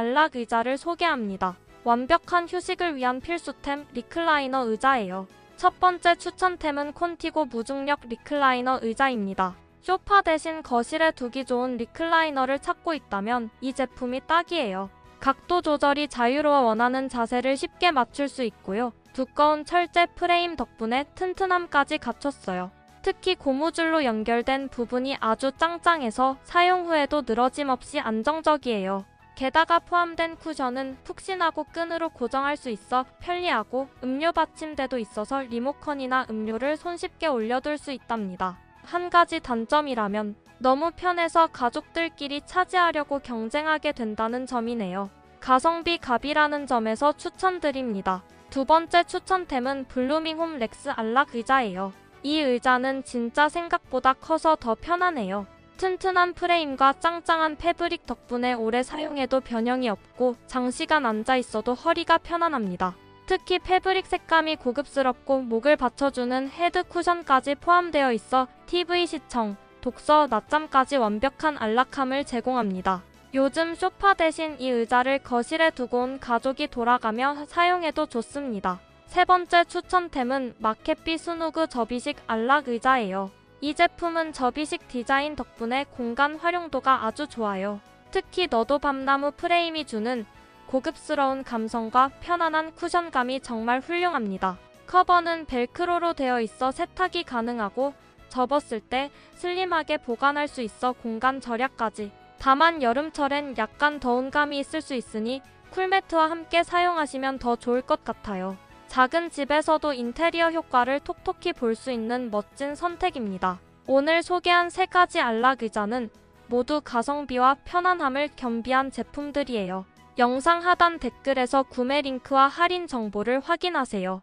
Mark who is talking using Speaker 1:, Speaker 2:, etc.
Speaker 1: 안락 의자를 소개합니다. 완벽한 휴식을 위한 필수템 리클라이너 의자예요. 첫 번째 추천템은 콘티고 무중력 리클라이너 의자입니다. 소파 대신 거실에 두기 좋은 리클라이너를 찾고 있다면 이 제품이 딱이에요. 각도 조절이 자유로워 원하는 자세를 쉽게 맞출 수 있고요. 두꺼운 철제 프레임 덕분에 튼튼함까지 갖췄어요. 특히 고무줄로 연결된 부분이 아주 짱짱해서 사용 후에도 늘어짐 없이 안정적이에요. 게다가 포함된 쿠션은 푹신하고 끈으로 고정할 수 있어 편리하고 음료 받침대도 있어서 리모컨이나 음료를 손쉽게 올려둘 수 있답니다. 한 가지 단점이라면 너무 편해서 가족들끼리 차지하려고 경쟁하게 된다는 점이네요. 가성비 갑이라는 점에서 추천드립니다. 두 번째 추천템은 블루밍홈 렉스 안락 의자예요. 이 의자는 진짜 생각보다 커서 더 편하네요. 튼튼한 프레임과 짱짱한 패브릭 덕분에 오래 사용해도 변형이 없고 장시간 앉아 있어도 허리가 편안합니다. 특히 패브릭 색감이 고급스럽고 목을 받쳐주는 헤드 쿠션까지 포함되어 있어 TV 시청, 독서, 낮잠까지 완벽한 안락함을 제공합니다. 요즘 소파 대신 이 의자를 거실에 두고 온 가족이 돌아가며 사용해도 좋습니다. 세 번째 추천템은 마켓비 스누그 접이식 안락 의자예요. 이 제품은 접이식 디자인 덕분에 공간 활용도가 아주 좋아요. 특히 너도 밤나무 프레임이 주는 고급스러운 감성과 편안한 쿠션감이 정말 훌륭합니다. 커버는 벨크로로 되어 있어 세탁이 가능하고 접었을 때 슬림하게 보관할 수 있어 공간 절약까지. 다만 여름철엔 약간 더운 감이 있을 수 있으니 쿨매트와 함께 사용하시면 더 좋을 것 같아요. 작은 집에서도 인테리어 효과를 톡톡히 볼 수 있는 멋진 선택입니다. 오늘 소개한 세 가지 안락 의자는 모두 가성비와 편안함을 겸비한 제품들이에요. 영상 하단 댓글에서 구매 링크와 할인 정보를 확인하세요.